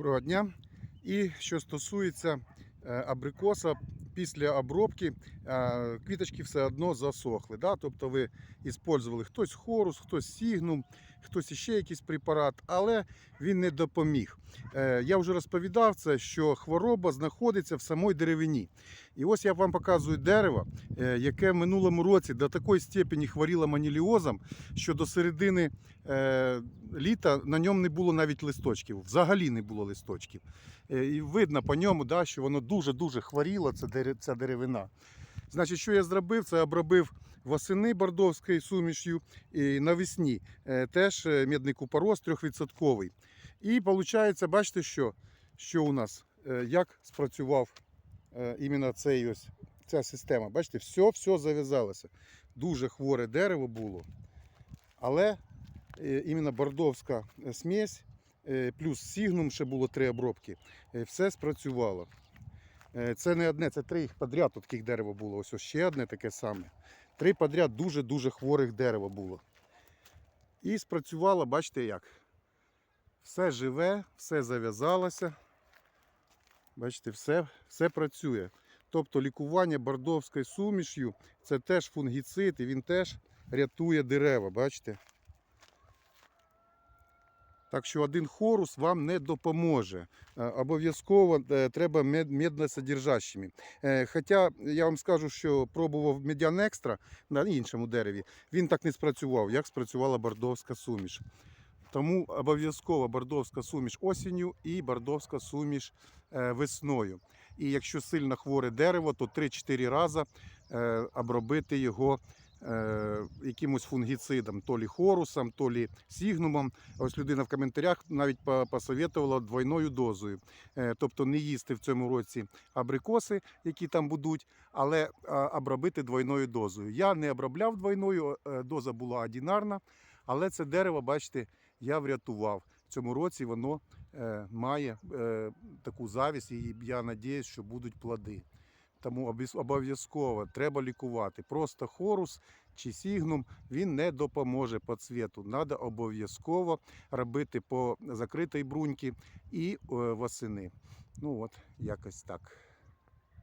Доброго дня. І що стосується е, абрикоса, після обробки е, квіточки все одно засохли. Да? Тобто ви використовували хтось хорус, хтось сігнум, хтось іще якийсь препарат, але він не допоміг. Е, Я вже розповідав це, що хвороба знаходиться в самій деревині. І ось я вам показую дерево, е, яке в минулому році до такої степені хворіло маніліозом, що до середини літа на ньому не було навіть листочків. Взагалі не було листочків. І видно по ньому, да, що воно дуже-дуже хворіло, ця, дере- ця деревина. Значить, що я зробив? Це обробив восени бордовською сумішю і навесні е, теж е, мідний купорос 3%. І виходить, бачите, що, що у нас, е, як спрацював іменно цей ось, ця система. Бачите, все, все зав'язалося. Дуже хворе дерево було. Але іменно бордовська смесь, плюс сігнум ще було три обробки, все спрацювало. Е, Це не одне, це три їх таких дерева було. Ось, ось ще одне таке саме. Три подряд дуже-дуже хворих дерева було. І спрацювало, бачите як. Все живе, все зав'язалося. Бачите, все, все працює. Тобто лікування бордовською суміш'ю це теж фунгіцид і він теж рятує дерева, бачите? Так що один хорус вам не допоможе. Е, Обов'язково е, треба мед- медносодержащими. Е, Хоча я вам скажу, що пробував медян екстра на іншому дереві, він так не спрацював, як спрацювала бордовська суміш. Тому обов'язково бордовська суміш осінню і бордовська суміш весною. І якщо сильно хворе дерево, то 3-4 рази обробити його якимось фунгіцидом, то лі хорусом, то лі сігнумом. Ось людина в коментарях навіть посоветувала двойною дозою. Е, Тобто не їсти в цьому році абрикоси, які там будуть, але обробити двойною дозою. Я не обробляв двойною, е, доза була одинарна, але це дерево, бачите, я врятував. В цьому році воно е, має е, таку завість, і я сподіваюся, що будуть плоди. Тому обов'язково треба лікувати. Просто хорус чи сігнум він не допоможе по цвіту. Треба обов'язково робити по закритій бруньки і е, восени. Ну от, якось так.